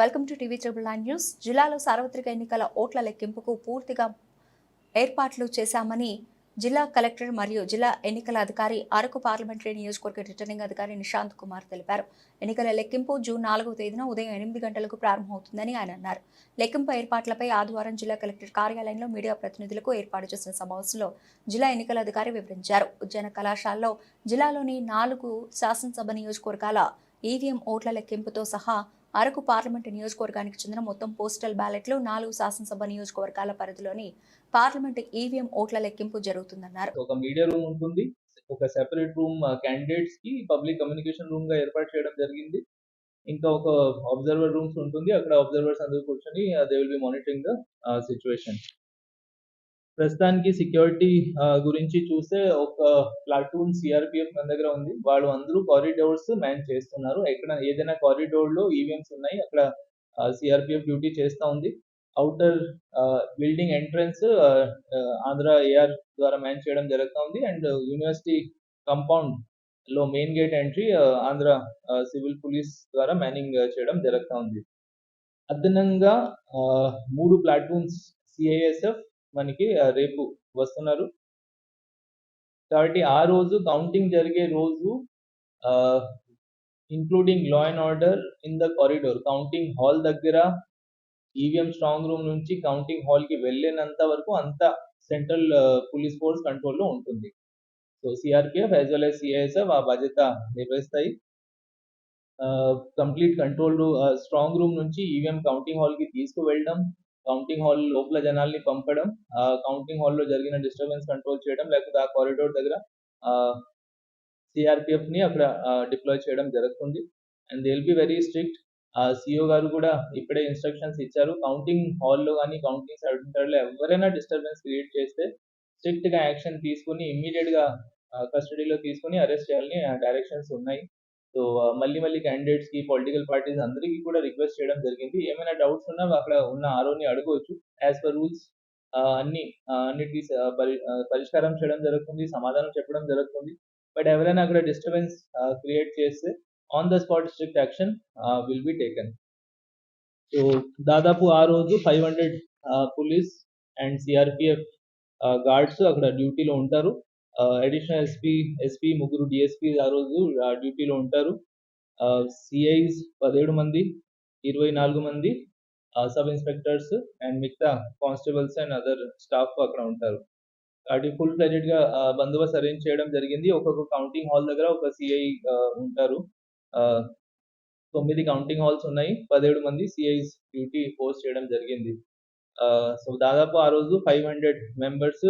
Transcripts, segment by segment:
Welcome to TV triple nine news. జిల్లాలో సార్వత్రిక ఎన్నికల ఓట్ల లెక్కింపుకు పూర్తిగా ఏర్పాట్లు చేశామని జిల్లా కలెక్టర్ మరియు జిల్లా ఎన్నికల అధికారి అరకు పార్లమెంటరీ నియోజకవర్గ రిటర్నింగ్ అధికారి నిశాంత్ కుమార్ తెలిపారు. ఎన్నికల లెక్కింపు జూన్ నాలుగవ తేదీన ఉదయం ఎనిమిది గంటలకు ప్రారంభమవుతుందని ఆయన అన్నారు. లెక్కింపు ఏర్పాట్లపై ఆదివారం జిల్లా కలెక్టర్ కార్యాలయంలో మీడియా ప్రతినిధులకు ఏర్పాటు చేసిన సమావేశంలో జిల్లా ఎన్నికల అధికారి వివరించారు. ఉద్యాన కళాశాలలో జిల్లాలోని నాలుగు శాసనసభ నియోజకవర్గాల ఈవీఎం ఓట్ల లెక్కింపుతో సహా అరకు పార్లమెంటు నియోజకవర్గానికి చెందిన మొత్తం పోస్టల్ బ్యాలెట్లు నాలుగు శాసనసభ నియోజకవర్గాల పరిధిలోని పార్లమెంటు ఈవీఎం ఓట్ల లెక్కింపు జరుగుతుందన్నారు. ఒక మీడియా రూమ్ ఉంటుంది. ఒక సెపరేట్ రూమ్ క్యాండిడేట్స్కి పబ్లిక్ కమ్యూనికేషన్ రూమ్గా ఏర్పాటు చేయడం జరిగింది. ఇంకా ఒక అబ్జర్వర్ రూమ్స్ ఉంటుంది. అక్కడ అబ్జర్వర్స్ అందరూ కూర్చొని they will be monitoring the situation ప్రస్తుతానికి సెక్యూరిటీ గురించి చూస్తే ఒక ప్లాటూన్ సిఆర్పిఎఫ్ మన దగ్గర ఉంది. వాళ్ళు అందరూ కారిడోర్స్ మ్యాన్ చేస్తున్నారు. ఎక్కడ ఏదైనా కారిడోర్లో ఈవీఎంస్ ఉన్నాయి. అక్కడ సిఆర్పిఎఫ్ డ్యూటీ చేస్తా ఉంది. Outer building entrance Andhra AR ద్వారా మ్యాన్ చేయడం జరుగుతూ ఉంది. And university కంపౌండ్లో main gate entry Andhra civil police ద్వారా మ్యానింగ్ చేయడం జరుగుతూ ఉంది. అదనంగా ఆ, మూడు ప్లాటూన్స్ సిఐఎస్ఎఫ్ మనకి రేపు వస్తున్నారు. కాబట్టి ఆ రోజు కౌంటింగ్ జరిగే రోజు including law and order in the corridor counting hall దగ్గర ఈవీఎం స్ట్రాంగ్ రూమ్ నుంచి కౌంటింగ్ హాల్కి వెళ్ళినంత వరకు అంత సెంట్రల్ పోలీస్ ఫోర్స్ కంట్రోల్లో ఉంటుంది. So CRPF as well as CISF ఆ బాధ్యత నిర్వహిస్తాయి. కంప్లీట్ కంట్రోల్ స్ట్రాంగ్ రూమ్ నుంచి ఈవీఎం కౌంటింగ్ హాల్కి తీసుకువెళ్ళడం కౌంటింగ్ హాల్ లోపల జనాల్ని పంపడం ఆ కౌంటింగ్ హాల్లో జరిగిన డిస్టర్బెన్స్ కంట్రోల్ చేయడం లేకపోతే ఆ కారిడోర్ దగ్గర సిఆర్పిఎఫ్ని అక్కడ డిప్లాయ్ చేయడం జరుగుతుంది. And they will be very strict CO గారు కూడా ఇప్పుడే ఇన్స్ట్రక్షన్స్ ఇచ్చారు. కౌంటింగ్ హాల్లో కానీ కౌంటింగ్ సెంటర్లో ఎవరైనా డిస్టర్బెన్స్ క్రియేట్ చేస్తే స్ట్రిక్ట్గా యాక్షన్ తీసుకుని ఇమ్మీడియట్గా కస్టడీలో తీసుకుని అరెస్ట్ చేయాలని డైరెక్షన్స్ ఉన్నాయి. సో మళ్ళీ మళ్ళీ క్యాండిడేట్స్కి పొలిటికల్ పార్టీస్ అందరికీ కూడా రిక్వెస్ట్ చేయడం జరిగింది. ఏమైనా డౌట్స్ ఉన్నా అక్కడ ఉన్న ఆరోని అడగవచ్చు. యాజ్ పర్ రూల్స్ అన్ని అన్నిటికీ పరిష్కారం చేయడం జరుగుతుంది సమాధానం చెప్పడం జరుగుతుంది. బట్ ఎవరైనా అక్కడ డిస్టర్బెన్స్ క్రియేట్ చేస్తే on the spot strict action will be taken so దాదాపు ఆ రోజు five hundred police and CRPF guards అక్కడ డ్యూటీలో ఉంటారు. అడిషనల్ ఎస్పీ ఎస్పీ ముగ్గురు డిఎస్పీ ఆ రోజు డ్యూటీలో ఉంటారు. సిఐస్ పదిహేడు మంది ఇరవై నాలుగు మంది సబ్ ఇన్స్పెక్టర్స్ అండ్ మిగతా కానిస్టేబుల్స్ అండ్ అదర్ స్టాఫ్ అక్కడ ఉంటారు. కాబట్టి ఫుల్ ఫ్లెజెడ్గా బందోబస్తు అరేంజ్ చేయడం జరిగింది. ఒక్కొక్క కౌంటింగ్ హాల్ దగ్గర ఒక సిఐ ఉంటారు. తొమ్మిది కౌంటింగ్ హాల్స్ ఉన్నాయి. పదిహేడు మంది సిఐస్ డ్యూటీ పోస్ట్ చేయడం జరిగింది. సో దాదాపు ఆ రోజు five hundred members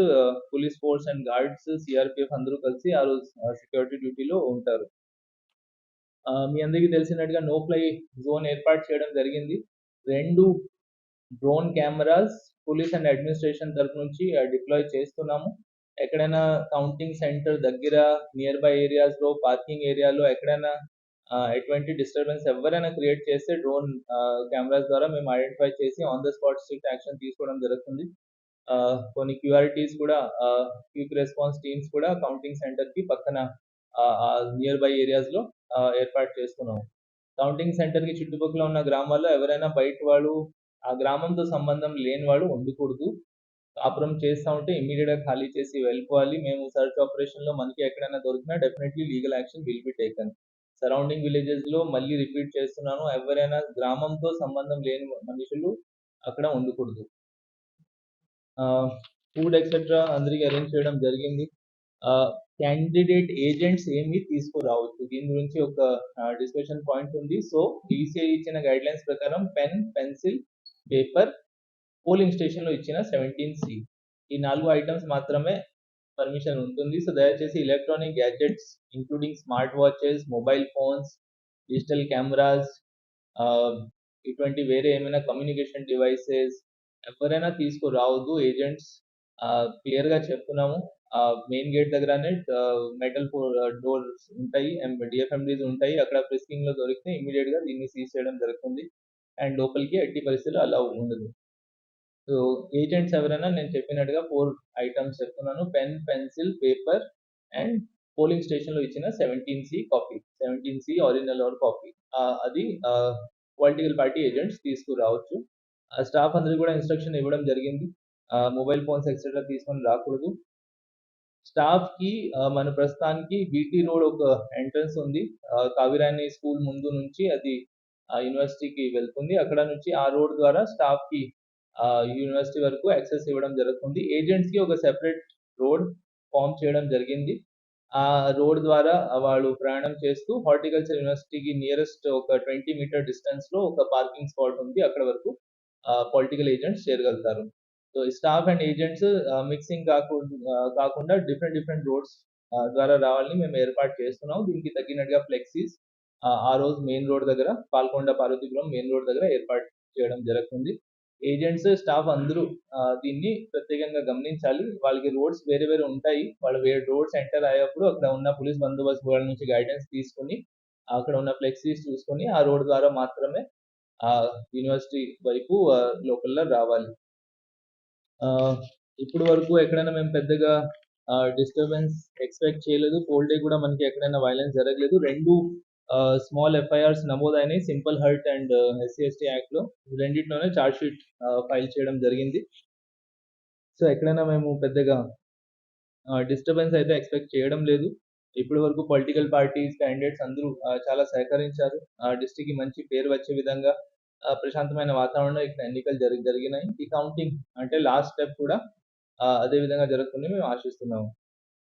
police force and guards CRPF అందరూ కలిసి ఆ రోజు సెక్యూరిటీ డ్యూటీలో ఉంటారు. మీ అందరికీ తెలిసినట్టుగా నో ఫ్లై జోన్ ఏర్పాటు చేయడం జరిగింది. రెండు drone cameras police and administration తరఫు నుంచి డిప్లాయ్ చేస్తున్నాము. ఎక్కడైనా కౌంటింగ్ సెంటర్ దగ్గర నియర్ బై ఏరియాస్లో పార్కింగ్ ఏరియాలో ఎక్కడైనా ఎటువంటి డిస్టర్బెన్స్ ఎవరైనా క్రియేట్ చేస్తే డ్రోన్ కెమెరాస్ ద్వారా మేము ఐడెంటిఫై చేసి on the spot strict action తీసుకోవడం జరుగుతుంది. కొన్ని క్యూఆర్టీస్ కూడా క్విక్ రెస్పాన్స్ టీమ్స్ కూడా కౌంటింగ్ సెంటర్కి పక్కన నియర్ బై ఏరియాస్లో ఏర్పాటు చేసుకున్నాము. కౌంటింగ్ సెంటర్కి చుట్టుపక్కల ఉన్న గ్రామాల్లో ఎవరైనా బయట వాళ్ళు ఆ గ్రామంతో సంబంధం లేని వాళ్ళు ఉండకూడదు. కాపురం చేస్తా ఉంటే ఇమీడియట్గా ఖాళీ చేసి వెళ్ళిపోవాలి. మేము సర్చ్ ఆపరేషన్లో మనకి ఎక్కడైనా దొరికినా definitely legal action will be taken surrounding విలేజెస్లో మళ్ళీ రిపీట్ చేస్తున్నాను. ఎవరైనా గ్రామంతో సంబంధం లేని మనుషులు అక్కడ ఉండకూడదు. ఫుడ్ ఎక్సెట్రా అందరికీ అరేంజ్ చేయడం జరిగింది. క్యాండిడేట్ ఏజెంట్స్ ఏమి తీసుకురావచ్చు దీని గురించి ఒక డిస్కషన్ పాయింట్ ఉంది. సో ఈసీఐ ఇచ్చిన గైడ్ లైన్స్ ప్రకారం పెన్ పెన్సిల్ పేపర్ పోలింగ్ స్టేషన్లో ఇచ్చిన సెవెంటీన్ సి ఈ నాలుగు ఐటమ్స్ మాత్రమే పర్మిషన్ ఉంటుంది. సో దయచేసి electronic gadgets including smart watches mobile phones digital cameras ఇటువంటి వేరే ఏమైనా కమ్యూనికేషన్ డివైసెస్ ఎవరైనా తీసుకురావద్దు ఏజెంట్స్ క్లియర్గా చెప్తున్నాము. మెయిన్ గేట్ దగ్గరనే మెటల్ డోర్స్ ఉంటాయి అండ్ డిఎఫ్ఎండీస్ ఉంటాయి. అక్కడ ఫ్రిస్కింగ్లో దొరికితే ఇమీడియట్గా దీన్ని సీజ్ చేయడం జరుగుతుంది. అండ్ లోపలికి ఎట్టి పరిస్థితుల్లో అలా ఉండదు. సో ఏజెంట్స్ ఎవరైనా నేను చెప్పినట్టుగా ఫోర్ ఐటమ్స్ చెప్తున్నాను. Pen pencil paper and polling స్టేషన్లో ఇచ్చిన seventeen C copy seventeen C original or copy అది పొలిటికల్ పార్టీ ఏజెంట్స్ తీసుకురావచ్చు. ఆ స్టాఫ్ అందరికీ కూడా ఇన్స్ట్రక్షన్ ఇవ్వడం జరిగింది. మొబైల్ ఫోన్స్ ఎక్సెట్రా తీసుకొని రాకూడదు. స్టాఫ్కి మన ప్రస్తుతానికి బీటీ రోడ్ ఒక ఎంట్రన్స్ ఉంది. కావిరాణి స్కూల్ ముందు నుంచి అది యూనివర్సిటీకి వెళ్తుంది. అక్కడ నుంచి ఆ రోడ్ ద్వారా స్టాఫ్కి యూనివర్సిటీ వరకు యాక్సెస్ ఇవ్వడం జరుగుతుంది. ఏజెంట్స్కి ఒక సెపరేట్ రోడ్ ఫామ్ చేయడం జరిగింది. ఆ రోడ్ ద్వారా వాళ్ళు ప్రయాణం చేస్తూ హార్టికల్చర్ యూనివర్సిటీకి నియరెస్ట్ ఒక ట్వంటీ మీటర్ డిస్టెన్స్లో ఒక పార్కింగ్ స్పాట్ ఉంది. అక్కడ వరకు political agents చేరగలుగుతారు. So staff and agents mixing కాకుండా కాకుండా డిఫరెంట్ డిఫరెంట్ రోడ్స్ ద్వారా రావాలని మేము ఏర్పాటు చేస్తున్నాం దీనికి తగినట్టుగా ఫ్లెక్సీస్ ఆ రోజు మెయిన్ రోడ్ దగ్గర పాల్కొండ పార్వతీపురం మెయిన్ రోడ్ దగ్గర ఏర్పాటు చేయడం జరుగుతుంది. ఏజెంట్స్ స్టాఫ్ అందరూ దీన్ని ప్రత్యేకంగా గమనించాలి. వాళ్ళకి రోడ్స్ వేరే వేరే ఉంటాయి. వాళ్ళు వేరే రోడ్స్ ఎంటర్ అయ్యేప్పుడు అక్కడ ఉన్న పోలీస్ బందోబస్తు వాళ్ళ నుంచి గైడెన్స్ తీసుకుని అక్కడ ఉన్న ఫ్లెక్సీస్ చూసుకొని ఆ రోడ్ ద్వారా మాత్రమే ఆ యూనివర్సిటీ వైపు లోకల్లో రావాలి. ఆ, ఇప్పుడు వరకు ఎక్కడైనా మేము పెద్దగా డిస్టర్బెన్స్ ఎక్స్పెక్ట్ చేయలేదు. పోల్ డే కూడా మనకి ఎక్కడైనా వైలెన్స్ జరగలేదు. రెండు small FIRs నమోదైనాయి simple hurt and SC ST రెండింటిలోనే charge sheet file చేయడం జరిగింది. సో ఎక్కడైనా మేము పెద్దగా డిస్టర్బెన్స్ అయితే ఎక్స్పెక్ట్ చేయడం లేదు. ఇప్పటి వరకు పొలిటికల్ పార్టీస్ క్యాండిడేట్స్ అందరూ చాలా సహకరించారు. డిస్ట్రిక్ట్కి మంచి పేరు వచ్చే విధంగా ప్రశాంతమైన వాతావరణంలో ఇక్కడ ఎన్నికలు జరిగి జరిగినాయి. ఈ కౌంటింగ్ అంటే లాస్ట్ స్టెప్ కూడా అదే విధంగా జరుగుతుందని మేము ఆశిస్తున్నాము.